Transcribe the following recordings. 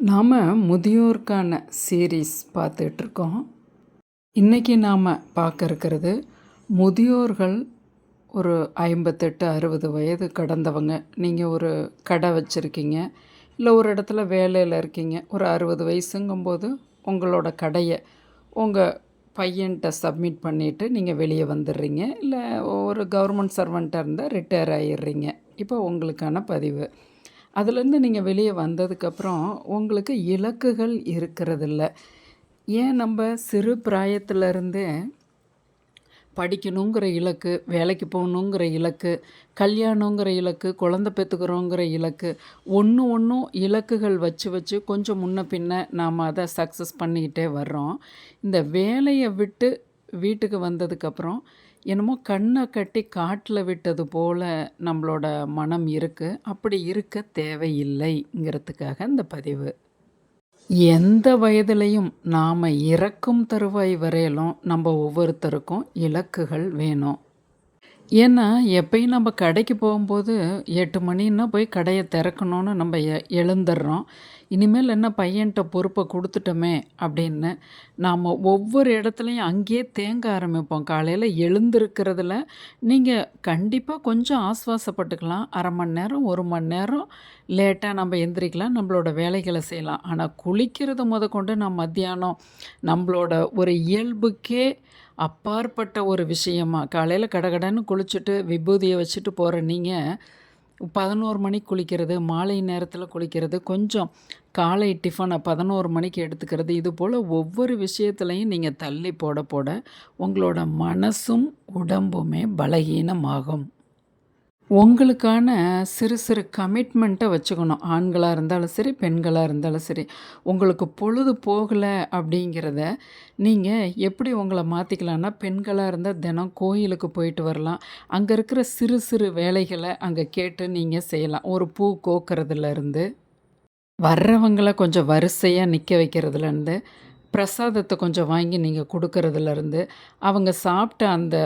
நாம் முதியோருக்கான சீரீஸ் பார்த்துட்ருக்கோம். இன்றைக்கி நாம் பார்க்க இருக்கிறது முதியோர்கள் ஒரு ஐம்பத்தெட்டு அறுபது வயது கடந்தவங்க. நீங்கள் ஒரு கடை வச்சுருக்கீங்க. இல்லை ஒரு இடத்துல வேலையில் இருக்கீங்க. ஒரு அறுபது வயசுங்கும்போது உங்களோட கடையை உங்கள் பையன்கிட்ட சப்மிட் பண்ணிவிட்டு நீங்கள் வெளியே வந்துடுறீங்க. இல்லை ஒரு கவர்மெண்ட் சர்வெண்ட்டாக இருந்தால் ரிட்டையர் ஆகிடுறீங்க இப்போ உங்களுக்கான பதிவு. அதுலேருந்து நீங்கள் வெளியே வந்ததுக்கப்புறம் உங்களுக்கு இலக்குகள் இருக்கிறதில்ல. ஏன் நம்ம சிறு பிராயத்திலருந்தே படிக்கணுங்கிற இலக்கு வேலைக்கு போகணுங்கிற இலக்கு கல்யாணங்கிற இலக்கு குழந்த பெற்றுக்கிறோங்கிற இலக்கு ஒன்று ஒன்றும் இலக்குகள் வச்சு வச்சு கொஞ்சம் முன்ன பின்ன நாம் அதை சக்ஸஸ் பண்ணிக்கிட்டே வர்றோம். இந்த வேலையை விட்டு வீட்டுக்கு வந்ததுக்கப்புறம் என்னமோ கண்ணை கட்டி காட்டில் விட்டது போல் நம்மளோட மனம் இருக்குது அப்படி இருக்க தேவையில்லைங்கிறதுக்காக இந்த பதிவு. எந்த வயதிலையும் நாம் இறக்கும் தருவாய் வரையிலும் நம்ம ஒவ்வொருத்தருக்கும் இலக்குகள் வேணும். ஏன்னா எப்பயும் நம்ம கடைக்கு போகும்போது எட்டு மணின்னா போய் கடையை திறக்கணும்னு நம்ம எ எழுந்துடுறோம். இனிமேல் என்ன பையன்கிட்ட பொறுப்பை கொடுத்துட்டோமே அப்படின்னு நாம் ஒவ்வொரு இடத்துலையும் அங்கேயே தேங்க ஆரம்பிப்போம். காலையில் எழுந்திருக்கிறதுல நீங்கள் கண்டிப்பாக கொஞ்சம் ஆஸ்வாசப்பட்டுக்கலாம். அரை மணி நேரம் ஒரு மணி நேரம் லேட்டாக நம்ம எந்திரிக்கலாம். நம்மளோட வேலைகளை செய்யலாம். ஆனால் குளிக்கிறது முதற்கொண்டு நம்ம நான் மத்தியானம் நம்மளோட ஒரு இயல்புக்கே அப்பாற்பட்ட ஒரு விஷயமா காலையில் கடகடன்னு குளிச்சுட்டு விபூதியை வச்சுட்டு போகிற நீங்கள் பதினோரு மணிக்கு குளிக்கிறது மாலை நேரத்தில் குளிக்கிறது கொஞ்சம் காலை டிஃபனை பதினோரு மணிக்கு எடுத்துக்கிறது இது போல் ஒவ்வொரு விஷயத்துலையும் நீங்கள் தள்ளி போட போட உங்களோட மனசும் உடம்புமே பலகீனமாகும். உங்களுக்கான சிறு சிறு கமிட்மெண்ட்டை வச்சுக்கணும். ஆண்களாக இருந்தாலும் சரி பெண்களாக இருந்தாலும் சரி. உங்களுக்கு பொழுது போகலை அப்படிங்கிறத நீங்கள் எப்படி உங்களை மாற்றிக்கலான்னா பெண்களாக இருந்தால் தினம் கோயிலுக்கு போயிட்டு வரலாம். அங்கே இருக்கிற சிறு சிறு வேலைகளை அங்கே கேட்டு நீங்கள் செய்யலாம். ஒரு பூ கோக்கிறதுலேருந்து வர்றவங்களை கொஞ்சம் வரிசையாக நிற்க வைக்கிறதுலேருந்து பிரசாதத்தை கொஞ்சம் வாங்கி நீங்கள் கொடுக்கறதுலேருந்து அவங்க சாப்பிட்ட அந்த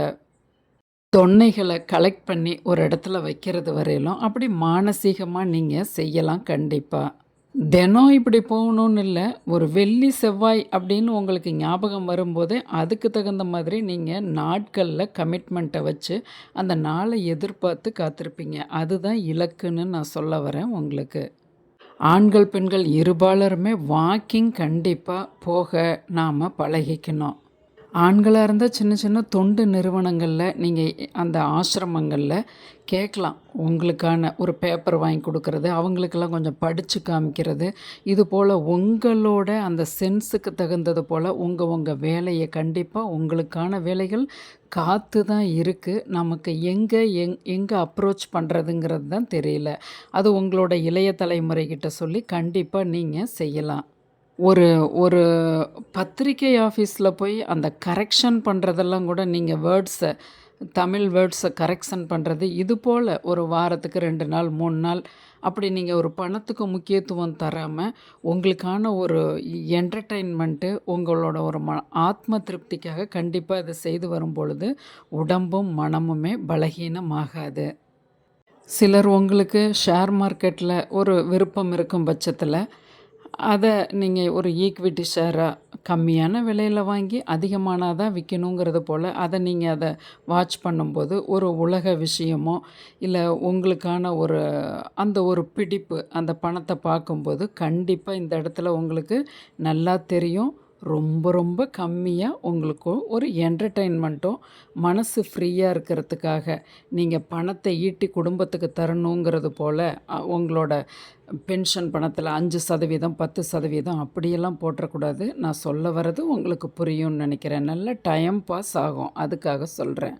தொன்னைகளை கலெக்ட் பண்ணி ஒரு இடத்துல வைக்கிறது வரையிலும் அப்படி மானசீகமாக நீங்கள் செய்யலாம் கண்டிப்பாக தினம் இப்படி போகணுன்னு இல்லை ஒரு வெள்ளி செவ்வாய் அப்படின்னு உங்களுக்கு ஞாபகம் வரும்போது அதுக்கு தகுந்த மாதிரி நீங்கள் நாட்களில் கமிட்மெண்ட்டை வச்சு அந்த நாளை எதிர்பார்த்து காத்திருப்பீங்க. அதுதான் இலக்குன்னு நான் சொல்ல வரேன் உங்களுக்கு. ஆண்கள் பெண்கள் இருபாலருமே வாக்கிங் கண்டிப்பாக போக நாம் பழகிக்கணும். ஆண்களாக இருந்தால் சின்ன சின்ன தொண்டு நிறுவனங்களில் நீங்கள் அந்த ஆசிரமங்களில் கேட்கலாம். உங்களுக்கான ஒரு பேப்பர் வாங்கி கொடுக்கறது அவங்களுக்கெல்லாம் கொஞ்சம் படித்து காமிக்கிறது. இது போல் உங்களோட அந்த சென்ஸுக்கு தகுந்தது போல் உங்கள் உங்கள் வேலையை கண்டிப்பாக உங்களுக்கான வேலைகள் காத்து தான் இருக்குது நமக்கு எங்கே எங் எங்கே அப்ரோச் பண்ணுறதுங்கிறது தான் தெரியல. அது உங்களோட இளைய தலைமுறைகிட்ட சொல்லி கண்டிப்பாக நீங்கள் செய்யலாம். ஒரு ஒரு பத்திரிக்கை ஆஃபீஸில் போய் அந்த கரெக்ஷன் பண்ணுறதெல்லாம் கூட நீங்கள் வேர்ட்ஸை தமிழ் வேர்ட்ஸை கரெக்ஷன் பண்ணுறது இது போல் ஒரு வாரத்துக்கு ரெண்டு நாள் மூணு நாள் அப்படி நீங்கள் ஒரு பணத்துக்கு முக்கியத்துவம் தராமல் உங்களுக்கான ஒரு என்டர்டெயின்மெண்ட்டு உங்களோட ஒரு ம ஆத்ம திருப்திக்காக கண்டிப்பாக இதை செய்து வரும் பொழுது உடம்பும் மனமுமே பலகீனமாகாது. சிலர் உங்களுக்கு ஷேர் மார்க்கெட்டில் ஒரு விருப்பம் இருக்கும் பட்சத்தில் அதை நீங்கள் ஒரு ஈக்விட்டி ஷேராக கம்மியான விலையில் வாங்கி அதிகமானால் தான் விற்கணுங்கிறது போல் அதை நீங்கள் அதை வாட்ச் பண்ணும்போது ஒரு உலக விஷயமோ இல்லை உங்களுக்கான ஒரு அந்த ஒரு பிடிப்பு அந்த பணத்தை பார்க்கும்போது கண்டிப்பாக இந்த இடத்துல உங்களுக்கு நல்லா தெரியும். ரொம்ப ரொம்ப கம்மியாக உங்களுக்கு ஒரு என்டர்டெயின்மெண்ட்டும் மனசு ஃப்ரீயாக இருக்கிறதுக்காக நீங்கள் பணத்தை ஈட்டி குடும்பத்துக்கு தரணுங்கிறது போல் உங்களோட பென்ஷன் பணத்தில் அஞ்சு சதவீதம் பத்து சதவீதம் அப்படியெல்லாம் போட்டுறக்கூடாது. நான் சொல்ல வர்றது உங்களுக்கு புரியும்னு நினைக்கிறேன். நல்ல டைம் பாஸ் ஆகும். அதுக்காக சொல்கிறேன்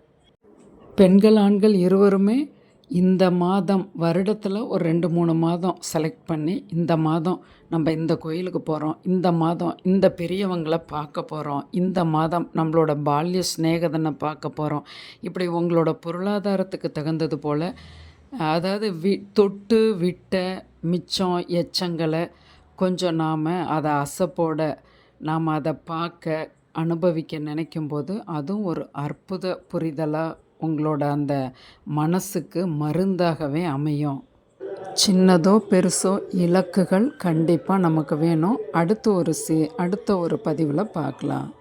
பெண்கள் ஆண்கள் இருவருமே இந்த மாதம் வருடத்தில் ஒரு ரெண்டு மூணு மாதம் செலக்ட் பண்ணி இந்த மாதம் நம்ம இந்த கோயிலுக்கு போகிறோம் இந்த மாதம் இந்த பெரியவங்களை பார்க்க போகிறோம் இந்த மாதம் நம்மளோட பால்ய ஸ்நேகதனை பார்க்க போகிறோம் இப்படி உங்களோட பொருளாதாரத்துக்கு தகுந்தது போல் அதாவது வி தொட்டு விட்ட மிச்சம் எச்சங்களை கொஞ்சம் நாம் அதை அசப்போட நாம் அதை பார்க்க அனுபவிக்க நினைக்கும் போது அதுவும் ஒரு அற்புத புரிதலாக உங்களோட அந்த மனசுக்கு மருந்தாகவே அமையும். சின்னதோ பெருசோ இலக்குகள் கண்டிப்பாக நமக்கு வேணும். அடுத்து ஒரு சி அடுத்த ஒரு பதிவில் பார்க்கலாம்.